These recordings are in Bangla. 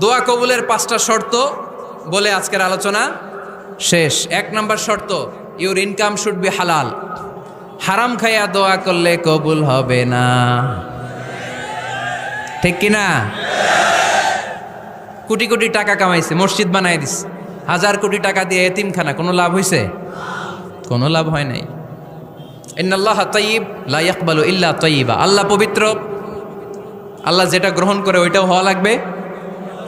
দোয়া কবুলের পাঁচটা শর্ত বলে আজকের আলোচনা শেষ। এক নম্বর শর্ত ইউর ইনকাম শুড বি হালাল হারাম খাইয়া দোয়া করলে কবুল হবে না। ঠিক কিনা কোটি কোটি টাকা কামাইছে, মসজিদ বানাই দিস হাজার কোটি টাকা দিয়ে এতিমখানা, কোনো লাভ হয়েছে কোনো লাভ হয় নাই। ইন্নাল্লাহ তয়িব লা ইয়াকবালু ইল্লা তয়িবা আল্লাহ পবিত্র। আল্লাহ যেটা গ্রহণ করে ওইটাও হওয়া লাগবে।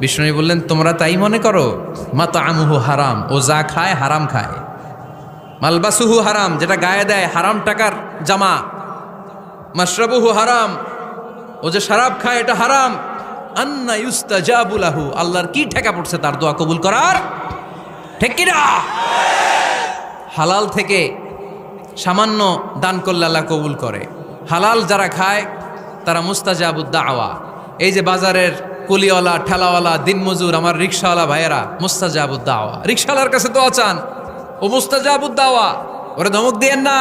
বিষ্ণু বললেন, তোমরা তাই মনে করো? মাতা আমুহু হারাম। ও যা খায় হারাম খায়। মালবাসুহু হারাম, যেটা গায়ে দেয় হারাম টাকার জামা। মাশরাবুহু হারাম, ও যে শরাব খায় এটা হারাম। আন্না ইউস্তাজাবুলাহু আল্লাহর কি ঠেকা পড়ছে তার দোয়া কবুল করার? ঠিক কিনা? হালাল থেকে সামান্য দান করলে আল্লাহ কবুল করে। হালাল যারা খায়, তারা মুস্তাজাবুদ্দা আওয়া এই যে বাজারের কুলিওয়ালা, ঠেলাওয়ালা, দিনমজুর, আমার রিক্সাওয়ালা ভাইয়েরা মুস্তাজাবুদ্দা আওয়া রিক্সাওয়ালার কাছে দোয়া চান, ও মুস্তাজাবুদ্দা আওয়া ওরে ধমক দিয়েন না,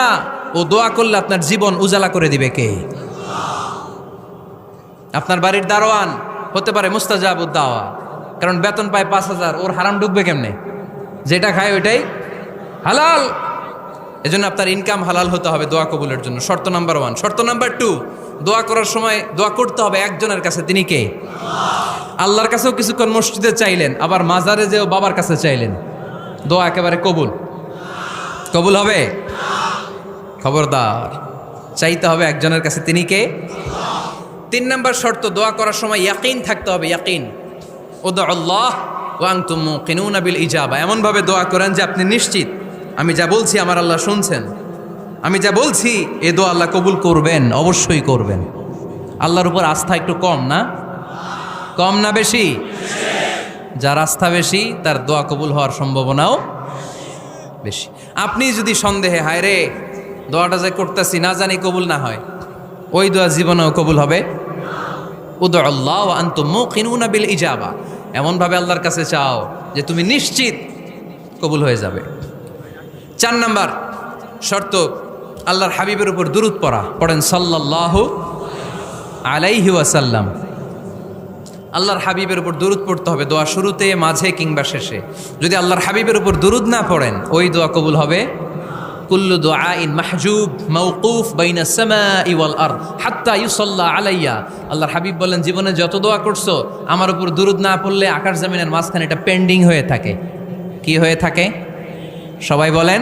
ও দোয়া করলে আপনার জীবন উজালা করে দিবে কে? আপনার বাড়ির দারোয়ান হতে পারে মুস্তাজাবুদ্দাওয়া, কারণ বেতন পায় পাঁচ হাজার, ওর হারাম ঢুকবে কেমনে? যেটা খায় ওইটাই হালাল। এজন্য আপনার ইনকাম হালাল হতে হবে দোয়া কবুলের জন্য। শর্ত নাম্বার ওয়ান শর্ত নাম্বার টু দোয়া করার সময় দোয়া করতে হবে একজনের কাছে, তিনি কে? আল্লাহর কাছেও কিছুক্ষণ মসজিদে চাইলেন, আবার মাজারে যেও বাবার কাছে চাইলেন। দোয়া একেবারে কবুল। কবুল হবে? খবরদার। চাইতে হবে একজনের কাছে, তিনি কে? তিন নম্বর শর্ত, দোয়া করার সময় ইয়াকিন থাকতে হবে, ইয়াকিন। ও দো আল্লাহ ওয়াং তুম কিনুনা বিল ইজাবা। এমনভাবে দোয়া করেন যে আপনি নিশ্চিত, আমি যা বলছি আমার আল্লাহ শুনছেন। আমি যা বলছি, এ দোয়া আল্লাহ কবুল করবেন, অবশ্যই করবেন। আল্লাহর উপর আস্থা একটু কম না? কম না বেশি? যার আস্থা বেশি, তার দোয়া কবুল হওয়ার সম্ভাবনাও বেশি। আপনি যদি সন্দেহে, হায় রে, দোয়াটা যে করতেছি, না জানি কবুল না হয়, ওই দোয়া জীবনেও কবুল হবে? উদ আল্লাহ আন্তম কিনুনা বিল ইজাবা। এমনভাবে আল্লাহর কাছে চাও যে তুমি নিশ্চিত কবুল হয়ে যাবে। চার নাম্বার শর্ত আল্লাহর হাবিবের উপর দুরুদ পড়া। পড়েন সাল্লাহ আলাইহি ওয়াসাল্লাম। আল্লাহর হাবিবের উপর দুরুদ পড়তে হবে দোয়া শুরুতে, মাঝে কিংবা শেষে। যদি আল্লাহর হাবিবের উপর দুরুদ না পড়েন, ওই দোয়া কবুল হবে। কুল্লু দোয়াইন মাহজুব মৌকুফ বাইনা সামা ইওয়াল আর হাত্তা ইউসল্লা আলাইয়া। আল্লাহর হাবিব বলেন, জীবনে যত দোয়া করছ, আমার উপর দুরুদ না পড়লে আকাশ জামিনের মাঝখানে এটা পেন্ডিং হয়ে থাকে। কি হয়ে থাকে? সবাই বলেন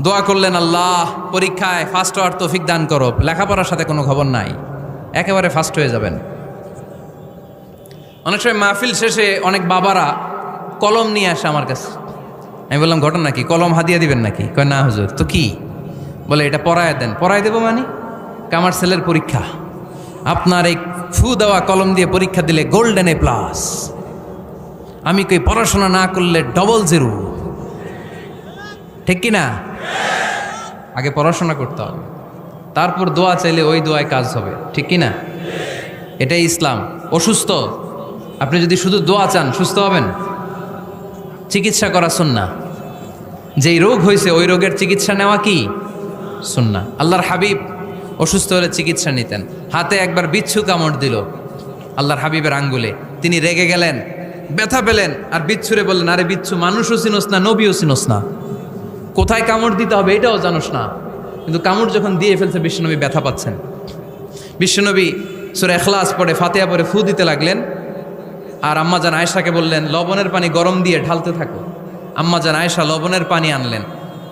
দোয়া করলেন, আল্লাহ, পরীক্ষায় ফার্স্ট হওয়ার তৌফিক দান করো। লেখাপড়ার সাথে কোনো খবর নাই। একেবারে ফার্স্ট হয়ে যাবেন। অনেক সময় মাহফিল শেষে অনেক বাবারা কলম নিয়ে আসে আমার কাছে। আমি বললাম, ঘটনা কি? কলম হাদিয়া দিবেন নাকি? কয়, না, হুজুর। তো কি? বলে, এটা পড়ায় দেন। পড়ায় দেবো মানে? কামার সেলের পরীক্ষা। আপনার এই ফু দেওয়া কলম দিয়ে পরীক্ষা দিলে গোল্ডেন এ প্লাস আমি কই, পড়াশোনা না করলে ডবল জিরো ঠিক কি না? আগে পড়াশোনা করতে হবে। তারপর দোয়া চাইলে ওই দোয়ায় কাজ হবে। ঠিক কি না এটাই ইসলাম। অসুস্থ? আপনি যদি শুধু দোয়া চান, সুস্থ হবেন? চিকিৎসা করা সুন্না। যেই রোগ হয়েছে, ওই রোগের চিকিৎসা নেওয়া কি? সুন্না। আল্লাহর হাবিব অসুস্থ হলে চিকিৎসা নিতেন। হাতে একবার বিচ্ছু কামড় দিল। আল্লাহর হাবিবের আঙ্গুলে। তিনি রেগে গেলেন, ব্যথা পেলেন, আর বিচ্ছুরে বললেন, আরে বিচ্ছু, মানুষও চিনোস না, নবীও চিনোস না। কোথায় কামড় দিতে হবে এটাও জানোস না। কিন্তু কামড় যখন দিয়ে ফেলছে, বিশ্বনবী ব্যথা পাচ্ছেন। বিশ্বনবী সুরে এখলাস পরে ফাতেয়া পরে ফু দিতে লাগলেন। আর আম্মা জান আয়েশাকে বললেন, লবণের পানি গরম দিয়ে ঢালতে থাকো। আম্মা জান আয়েশা লবণের পানি আনলেন।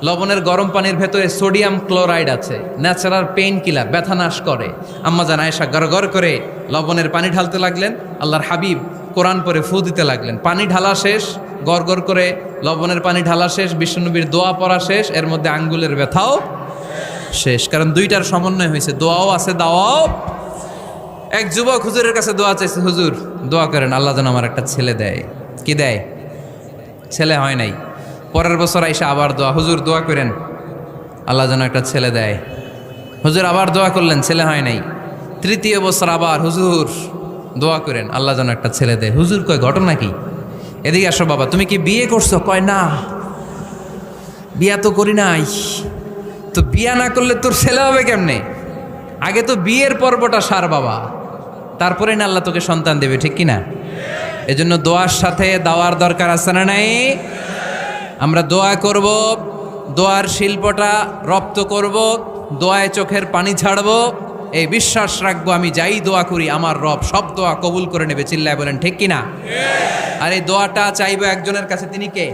লবণের গরম পানির ভেতরে সোডিয়াম ক্লোরাইড আছে, ন্যাচারাল পেইন কিলার, ব্যথা নাশ করে। আম্মা জান আয়েশা গড় করে লবণের পানি ঢালতে লাগলেন। আল্লাহর হাবিব কোরআন পরে ফু দিতে লাগলেন। পানি ঢালা শেষ গড় গড় করে লবণের পানি ঢালা শেষ, বিষ্ণুনবীর দোয়া পড়া শেষ, এর মধ্যে আঙ্গুলের ব্যথাও শেষ। কারণ দুইটার সমন্বয় হয়েছে, দোয়াও আছে, দাওয়াও। এক যুবক হুজুরের কাছে দোয়া চাইছে, হুজুর, দোয়া করেন, আল্লাহ যেন আমার একটা ছেলে দেয়। কি দেয়? ছেলে হয় নাই। পরের বছর আইসা আবার দোয়া, হুজুর, দোয়া করেন, আল্লাহ যেন একটা ছেলে দেয়। হুজুর আবার দোয়া করলেন, ছেলে হয় নাই। তৃতীয় বছর আবার, হুজুর, দোয়া করেন, আল্লাহ যেন একটা ছেলে দেয়। হুজুর কয়, ঘটনা কি? এদিকে আসো বাবা, তুমি কি বিয়ে করছ? কয়, না। বিয়া তো করি নাই। তো বিয়া না করলে তোর ছেলে হবে কেমনে? আগে তো বিয়ের পর্বটা সার বাবা। তারপরে না আল্লাহ তোকে সন্তান দেবে, ঠিক কি না এজন্য দোয়ার সাথে দাওয়ার দরকার আছে না নাই? আমরা দোয়া করব, দোয়ার শিল্পটা রপ্ত করব, দোয়ায় চোখের পানি ছাড়ব। এই বিশ্বাস রাখব আমি যাই দোয়া করি আমার রব সব দোয়া কবুল করে নেবে চিল্লায় বলেন ঠিক কিনা? আর এই দোয়াটা চাইব একজনের কাছে তিনি কে?